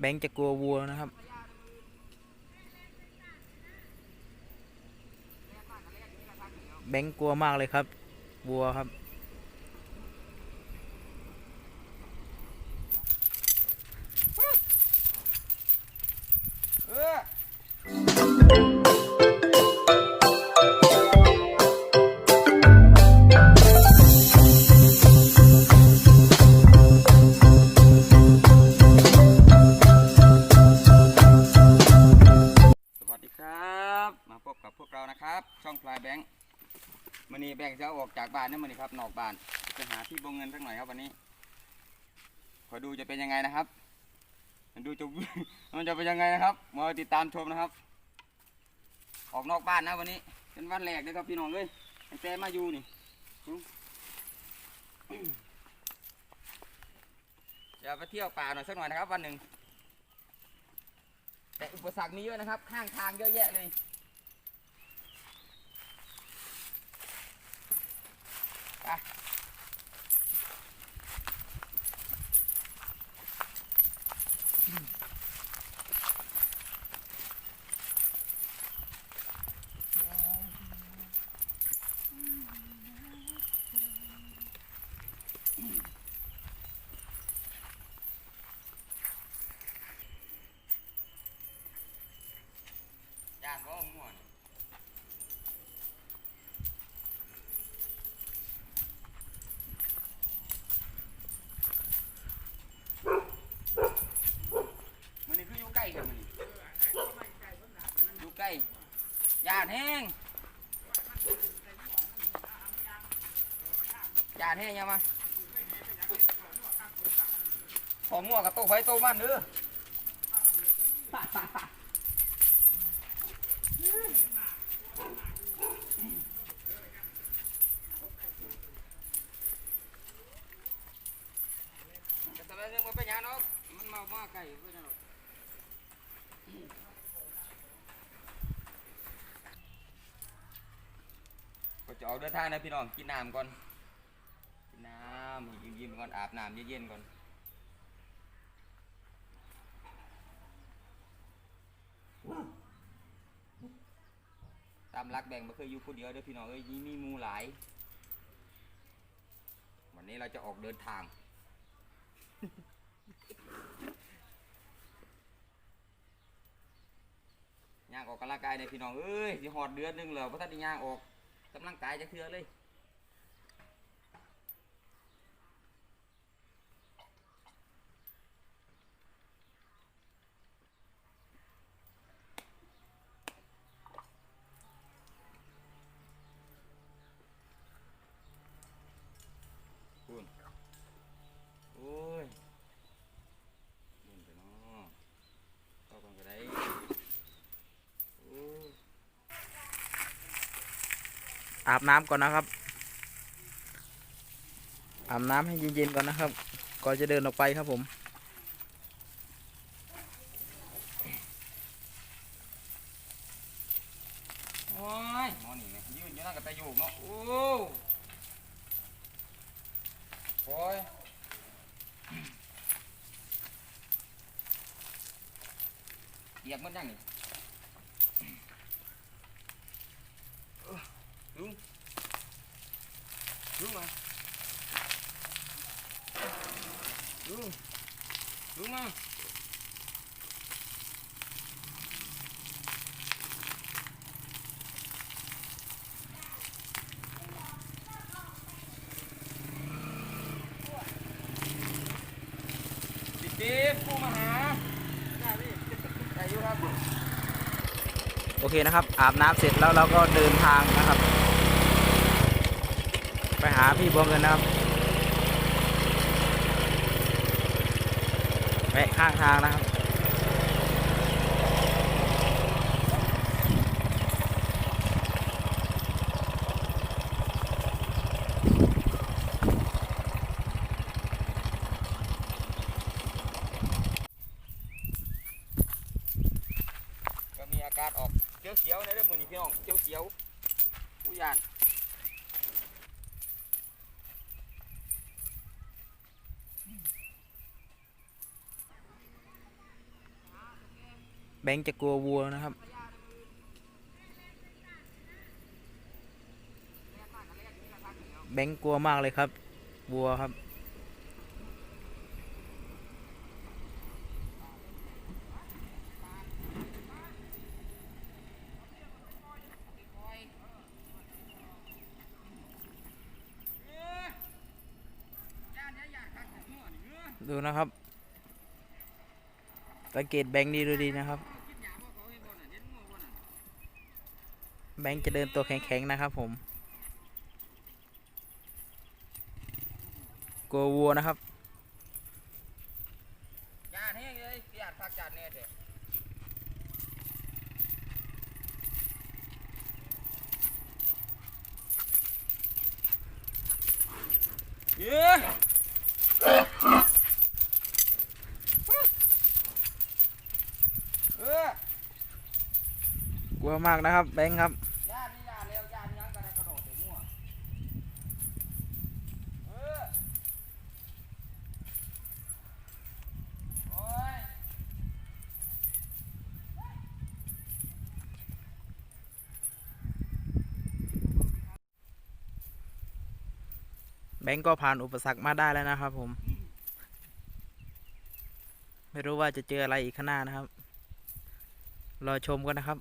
แบงค์จะกลัววัวนะครับ แบงค์กลัวมากเลยครับ วัวครับาออกจากบ้านนะมันนี้ครับนอกบานไปหาที่บงเงินสักหน่อยครับวันนี้คอยดูจะเป็นยังไงนะครับ มันดูจะมันจะเป็นยังไงนะครับมาติดตามชมนะครับ ออกนอกบ้านนะวันนี้เป็นวันแรกเลยครับพี่น้องเลยแต่มาอยู่นี่เดี๋ยวไปเที่ยวป่าหน่อยสักหน่อยนะครับวันหนึ่งแต่อุปสรรคมีเยอะนะครับ ข้างทางเยอะแยะเลย ไป ย่านบ่ม่วนมันนี่คืออยู่ใกล้กันมันนี่อยู่ใกล้ย่าน แห้งย่านแห้งยังมาของมั่วกับโต๊ะไฟโต๊ะมันเด้อก็สบายเรื่องมันเป็นยังเนาะมันมามากไก่เพื่อนเนาะ ก็จะออกเดินทางนะพี่น้องกินน้ำก่อนกินน้ำยิ้มๆก่อนอาบน้ำเย็นๆก่อนตามรักแบ่งมาเคยอยู่คนเดียวเด้อพี่น้องเอ้ยมีมูหลาย วันนี้เราจะออกเดินทาง ย่างออกกำลังกายในยพี่น้องเอ้ยสิหอดเดือนหนึงแล้วพระท่านย่างออก กำลังกายจะเทือเลยคุณโอ้ยบุญไปเนาะเข้ากันก็ได้โอ้ย อาบน้ำก่อนนะครับ อาบน้ำให้เย็นๆก่อนนะครับ ก่อนจะเดินออกไปครับผม โอ้ยหมอนี่เนี่ยยืนอยู่นั่นกับตะโยกเนาะ โอ้โอ้ยเหยียบมันยังนี่เอ้อ ลุงลุงมาลุงลุงมาดีผู้มาหาได้อยู่ครับ โอเคนะครับ อาบน้ำเสร็จแล้วเราก็เดินทางนะครับ ไปหาพี่บัวเงินนะครับแวะข้างทางนะครับก็มีอาการออกเสียวๆในเรื่องมือนี่พี่น้องเสียวๆผู้ยาน แบงค์จะกลัววัวนะครับ แบงค์กลัวมากเลยครับ วัวครับดูนะครับ สังเกตแบงค์ดีดูดีนะครับ แบงค์จะเดินตัวแข็งๆนะครับผมกัววัวนะครับ ยาดแห้งเลยยาดพักยาดแน่เถอะเย้เออก ลัว มากนะครับ แบงค์ครับแล้วยาดยังกระกระโดดไปมั่วเออโอ้ยแบงค์ก็ผ่านอุปสรรคมาได้แล้วนะครับผม ไม่รู้ว่าจะเจออะไรอีกข้างหน้านะครับ รอชมกันนะครับ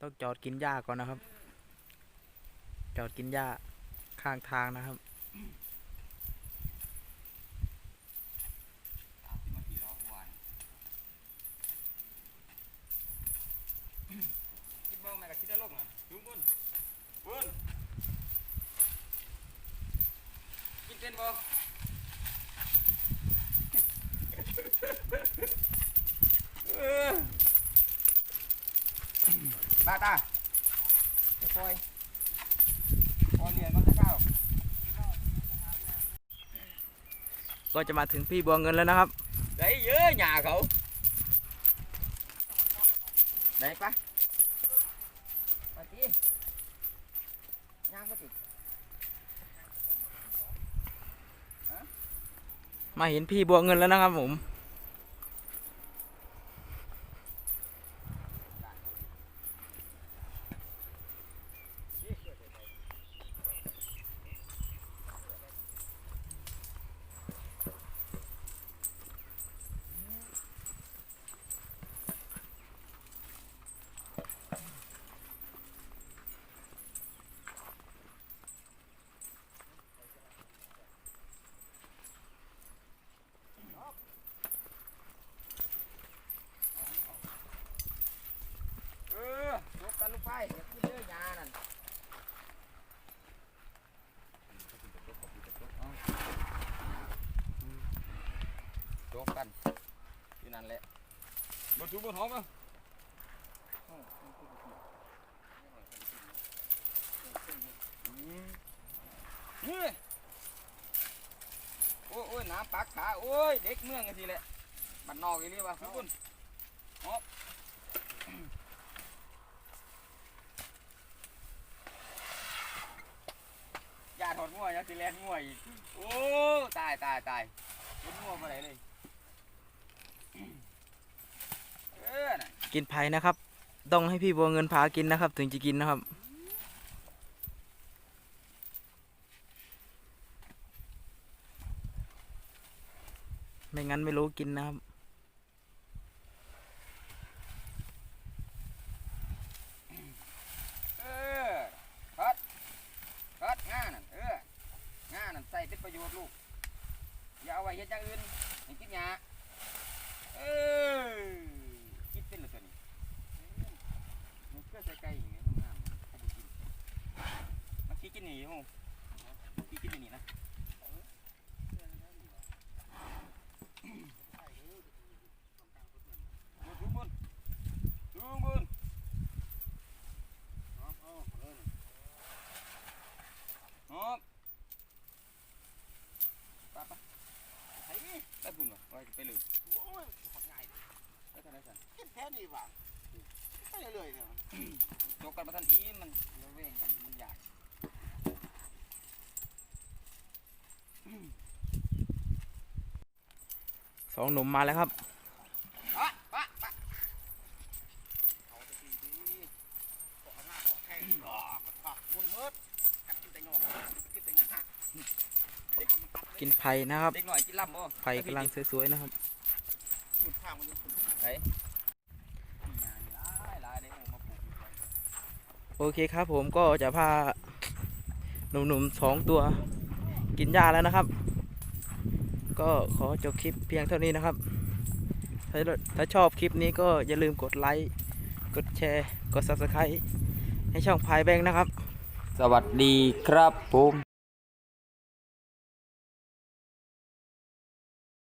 ต้องจอดกินหญ้าก่อนนะครับ จอดกินหญ้าข้างทางนะครับเออ ตาตาจะปล่อยปล่อยเรียนก็จะเข้าก็จะมาถึงพี่บัวเงินแล้วนะครับ đấy dưới nhà cậu đấy pa pa tí nhang pa tí มาเห็นพี่บัวเงินแล้วนะครับผม một chú một hóm không Ui. Ôi ôi ná bạc cả ôi đếch mương cái gì lẹ Bạn nò cái đi bà chú quân Hop ยาถอดมั่วยังสิแลนมั่วอีกโอ้ตายตายตายเล่นมั่วมาไหนเลย เออน่ะ กินไผ่นะครับ ต้องให้พี่บัวเงินพากินนะครับ ถึงจะกินนะครับ ไม่งั้นไม่รู้กินนะครับเออพัดพัดง่า่นเออง่า่นใส่เป็นประโยชน์ลูก อย่าเอาไว้เฮ็ดอย่างอื่นให้กินหญ้าเออกินเป็นเหรือตัวนี้มันก็ใส่ไก่อย่างเงี้ยงามๆให้ดูกิน มันขี้กินหนีมั้งมันขี้กินหนีนะดูบุญดูบุญฮอบฮอบปะปะไอ้ได้บุญวะไว้ไปเลยโอ้ยทำง่ายดิได้ทำไมสันกินแค่นี้ว่ะไม่เลยเนี่ยจกกันมาทันอีมันเวงกันมันอยาก สองหนุ่มมาแล้วครับกินไผ่นะครับไผ่กำลังสวยๆนะครับโอเคครับผมก็จะพาหนุ่มๆสองตัว กินหญ้าแล้วนะครับ ก็ขอจบคลิปเพียงเท่านี้นะครับ ถ้าถ้าชอบคลิปนี้ก็อย่าลืมกดไลค์ กดแชร์ กด subscribe ให้ช่องพายแบงค์นะครับ สวัสดีครับผม